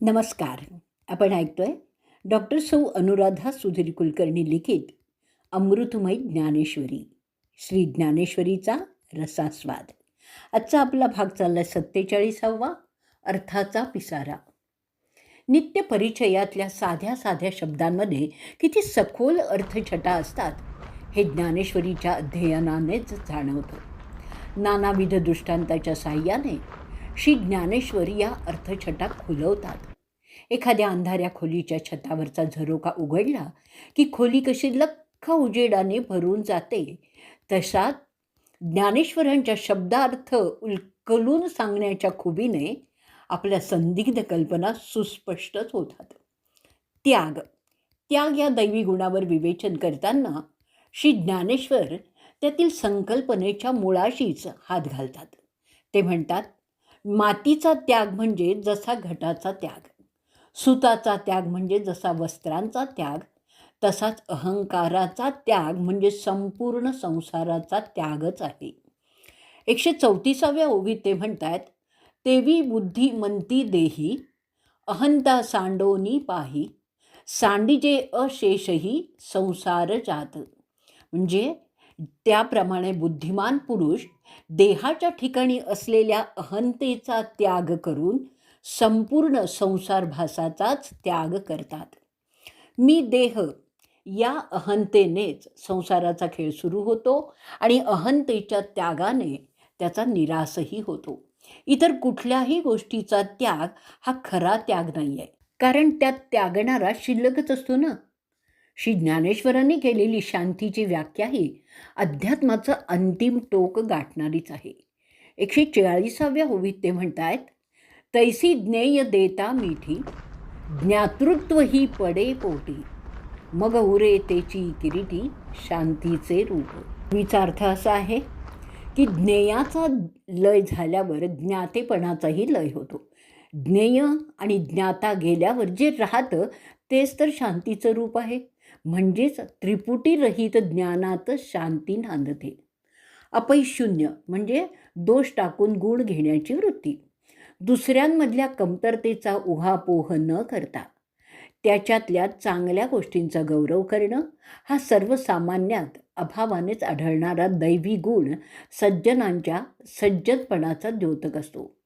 नमस्कार. आपण ऐकतोय डॉक्टर सौ अनुराधा सुधीर कुलकर्णी लिखित अमृतमय ज्ञानेश्वरी. श्री ज्ञानेश्वरीचा रसास्वाद. आजचा आपला भाग चाललाय सत्तेचाळीसावा अर्थाचा पिसारा. नित्य परिचयातल्या साध्या साध्या शब्दांमध्ये किती सखोल अर्थछटा असतात हे ज्ञानेश्वरीच्या अध्ययनानेच जाणवतं. नानाविध दृष्टांताच्या साह्याने श्री ज्ञानेश्वरी या अर्थछटा खुलवतात. एखाद्या अंधाऱ्या खोलीच्या छतावरचा झरोका उघडला की खोली कशी लख्ख उजेडाने भरून जाते तसाच ज्ञानेश्वरांच्या शब्दार्थ उलकलून सांगण्याच्या खुबीने आपल्या संदिग्ध कल्पना सुस्पष्टच होतात. त्याग त्याग या दैवी गुणावर विवेचन करताना श्री ज्ञानेश्वर त्यातील संकल्पनेच्या मुळाशीच हात घालतात. ते म्हणतात मातीचा त्याग म्हणजे जसा घटाचा त्याग सुताचा त्याग म्हणजे जसा वस्त्रांचा त्याग तसाच अहंकाराचा त्याग म्हणजे संपूर्ण संसाराचा त्यागच आहे. एकशे चौतीसाव्या ओवीत ते म्हणतात तेवी बुद्धिमंती देही अहंता सांडोनी पाही सांडिजे अशेषही संसार जात. म्हणजे त्याप्रमाणे बुद्धिमान पुरुष देहाच्या ठिकाणी असलेल्या अहंतेचा त्याग करून संपूर्ण संसारभासाचाच त्याग करतात. मी देह या अहंतेनेच संसाराचा खेळ सुरू होतो आणि अहंतेच्या त्यागाने त्याचा निरासही होतो. इतर कुठल्याही गोष्टीचा त्याग हा खरा त्याग नाही आहे कारण त्यात त्यागणारा शिल्लकच असतो ना. श्री ज्ञानेश्वरांनी केलेली शांतीची व्याख्या ही अध्यात्माचं अंतिम टोक गाठणारीच आहे. एकशे चाळीसाव्या होवीत ते म्हणतायत तैसी ज्ञेय देता मिठी ज्ञातृत्व ही पडे पोटी मग उरे तेची किरीटी शांतीचे रूप. मीचा अर्थ असा आहे की ज्ञेयाचा लय झाल्यावर ज्ञातेपणाचाही लय होतो. ज्ञेय आणि ज्ञाता गेल्यावर जे राहतं तेच तर शांतीचं रूप आहे. म्हणजेच त्रिपुटीरहित ज्ञानातच शांती नांदते. अपैशून्य म्हणजे दोष टाकून गुण घेण्याची वृत्ती. दुसऱ्यांमधल्या कमतरतेचा उहापोह न करता त्याच्यातल्या चांगल्या गोष्टींचा गौरव करणं हा सर्वसामान्यात अभावानेच आढळणारा दैवी गुण सज्जनांच्या सज्जतपणाचा द्योतक असतो.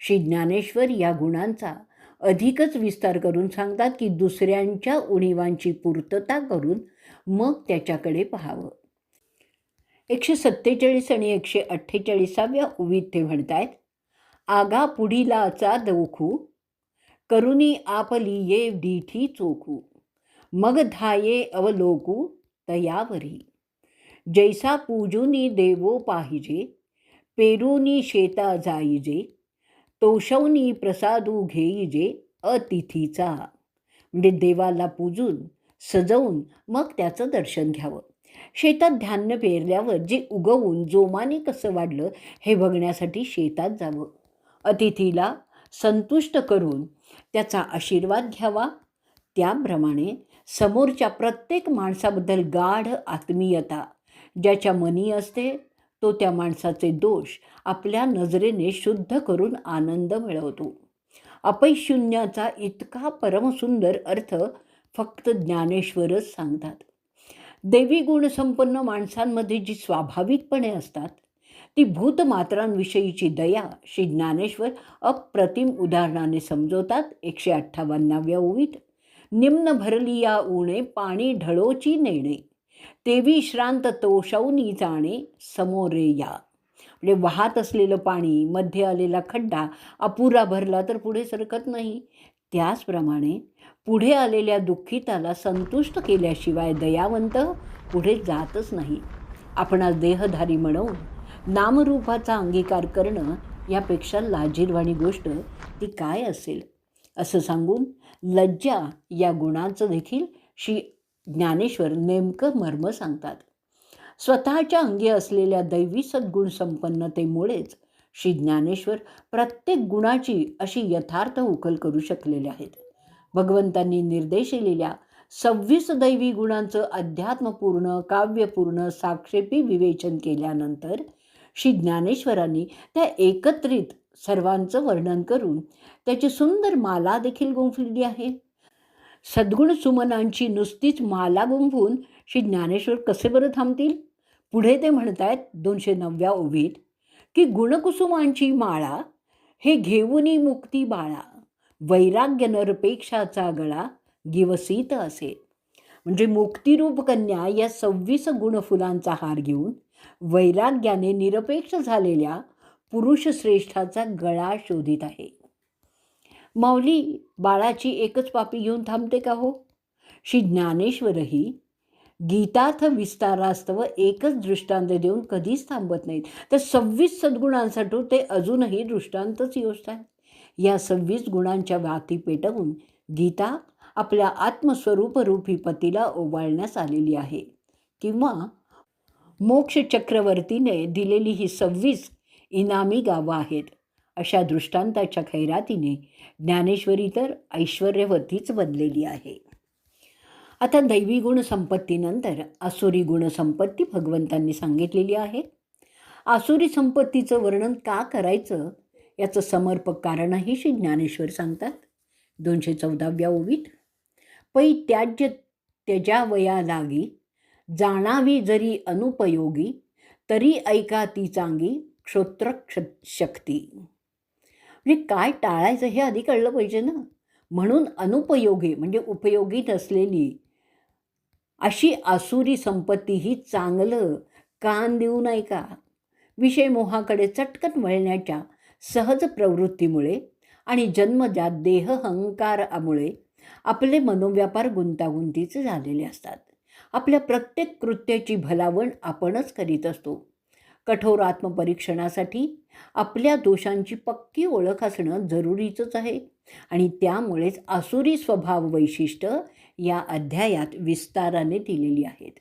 श्री ज्ञानेश्वर या गुणांचा अधिकच विस्तार करून सांगतात की दुसऱ्यांच्या उणीवांची पूर्तता करून मग त्याच्याकडे पाहावं. एकशे सत्तेचाळीस आणि एकशे अठ्ठेचाळीसाव्या ओवीत ते म्हणतायत आगा पुढीलाचा दोखू करुणी आपली ये डीठी चोखू मग धाये अवलोकू तयावरी. जैसा पूजुनी देवो पाहिजे पेरुनी शेता जाईजे तोषवनी प्रसादू घेईजे अतिथीचा. म्हणजे देवाला पूजून सजवून मग त्याचं दर्शन घ्यावं. शेतात धान्य पेरल्यावर जे उगवून जोमाने कसं वाढलं हे बघण्यासाठी शेतात जावं. अतिथीला संतुष्ट करून त्याचा आशीर्वाद घ्यावा. त्याप्रमाणे समोरच्या प्रत्येक माणसाबद्दल गाढ आत्मीयता ज्याच्या मनी असते तो त्या माणसाचे दोष आपल्या नजरेने शुद्ध करून आनंद मिळवतो. अपैशून्याचा इतका परमसुंदर अर्थ फक्त ज्ञानेश्वरच सांगतात. देवी गुणसंपन्न माणसांमध्ये जी स्वाभाविकपणे असतात ती भूतमात्रांविषयीची दया श्री ज्ञानेश्वर अप्रतिम उदाहरणाने समजवतात. एकशे अठ्ठावन्नाव्या ओवीत निम्न भरली या उणे पाणी ढळोची नेणे. तेवी श्रांत तोषवनी जाणे समोरे या. म्हणजे वाहत असलेलं पाणी मध्ये आलेला खड्डा अपुरा भरला तर पुढे सरकत नाही. त्याचप्रमाणे पुढे आलेल्या दुःखिताला संतुष्ट केल्याशिवाय दयावंत पुढे जातच नाही. आपणास देहधारी म्हणून नामरूपाचा अंगीकार करणं यापेक्षा लाजीरवाणी गोष्ट ती काय असेल? असं सांगून लज्जा या गुणाचं देखील श्री ज्ञानेश्वर नेमकं मर्म सांगतात. स्वतःच्या अंगी असलेल्या दैवी सद्गुण संपन्नतेमुळेच श्री ज्ञानेश्वर प्रत्येक गुणाची अशी यथार्थ उकल करू शकलेले आहेत. भगवंतांनी निर्देशिलेल्या सव्वीस दैवी गुणांचं अध्यात्मपूर्ण काव्यपूर्ण साक्षेपी विवेचन केल्यानंतर श्री ज्ञानेश्वरांनी त्या एकत्रित सर्वांचं वर्णन करून त्याची सुंदर माला देखील गुंफलेली आहे. सद्गुण सुमनांची नुसतीच माला गुंफून श्री ज्ञानेश्वर कसे बरं थांबतील? पुढे ते म्हणतायत दोनशे नवव्या ओवीत की गुणकुसुमांची माळा हे घेऊनी मुक्ती बाळा वैराग्य नरपेक्षाचा गळा गिवसीत असे. म्हणजे मुक्तिरूप कन्या या सव्वीस गुणफुलांचा हार घेऊन वैराग्याने निरपेक्ष झालेल्या पुरुषश्रेष्ठाचा गळा शोधित आहे. माऊली बाळाची एकच पापी घेऊन थांबते का हो? श्री ज्ञानेश्वरही गीतार्थ विस्तारास्तव एकच दृष्टांत देऊन कधीच थांबत नाहीत. तर सव्वीस सद्गुणांसाठी ते अजूनही दृष्टांतच योजतात. या सव्वीस गुणांच्या वाती पेटवून गीता आपल्या आत्मस्वरूपरूपी पतीला ओवाळण्यास आलेली आहे. किंवा मोक्ष चक्रवर्तीने दिलेली ही सव्वीस इनामी गावं आहेत. अशा दृष्टांताच्या खैरातीने ज्ञानेश्वरी तर ऐश्वर्यवतीच बनलेली आहे. आता दैवी गुणसंपत्तीनंतर आसुरी गुणसंपत्ती भगवंतांनी सांगितलेली आहे. आसुरी संपत्तीचं वर्णन का करायचं याचं समर्पक कारणही श्री ज्ञानेश्वर सांगतात. दोनशे चौदाव्या ओवीत पै त्याज्य त्यजावया लागी जाणावी जरी अनुपयोगी तरी ऐका ती चांगी क्षोत्र शक्ती म्हणजे काय टाळायचं हे आधी कळलं पाहिजे ना. म्हणून अनुपयोगी म्हणजे उपयोगी नसलेली अशी आसुरी संपत्ती ही चांगलं कान देऊ नये का? विषय मोहाकडे चटकन वळण्याच्या सहज प्रवृत्तीमुळे आणि जन्मजात देह अहंकारामुळे आपले मनोव्यापार गुंतागुंतीचे झालेले असतात. आपल्या प्रत्येक कृत्याची भलावण आपणच करीत असतो. कठोर आत्मपरीक्षणासाठी आपल्या दोषांची पक्की ओळख असणं जरुरीचंच आहे. आणि त्यामुळेच आसुरी स्वभाव वैशिष्ट्य या अध्यायात विस्ताराने दिलेली आहेत.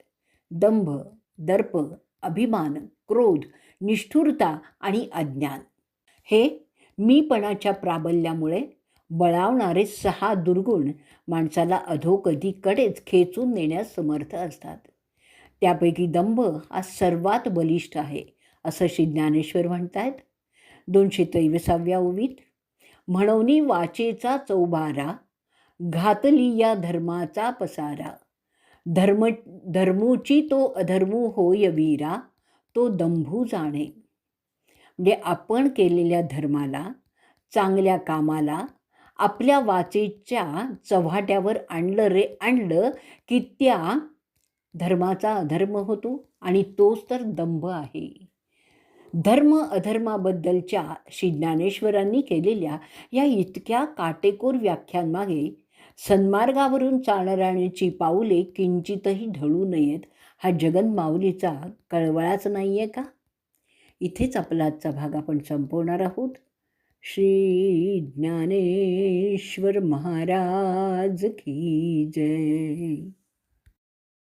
दंभ दर्प अभिमान क्रोध निष्ठुरता आणि अज्ञान हे मीपणाच्या प्राबल्यामुळे बळावणारे सहा दुर्गुण माणसाला अधोकधीकडेच खेचून नेण्यास समर्थ असतात. त्यापैकी दंभ हा सर्वात बलिष्ठ आहे. असं श्री ज्ञानेश्वर म्हणतायत. दोनशे तेविसाव्या ओवीत म्हणून वाचेचा चौबारा घातली या धर्माचा पसारा. धर्म धर्मूची तो अधर्मू होय वीरा तो दंभू जाणे. म्हणजे आपण केलेल्या धर्माला चांगल्या कामाला आपल्या वाचेच्या चव्हाट्यावर आणलं रे आणलं की त्या धर्माचा अधर्म होतो आणि तोच तर दंभ आहे. धर्म अधर्माबद्दलच्या श्री ज्ञानेश्वरांनी केलेल्या या इतक्या काटेकोर व्याख्यांमागे सन्मार्गावरून चालणाऱ्याची पाऊले किंचितही ढळू नयेत हा जगन्माऊलीचा कळवळाच नाही आहे का? इथेच आपला आजचा भाग आपण संपवणार आहोत. श्री ज्ञानेश्वर महाराज की जय.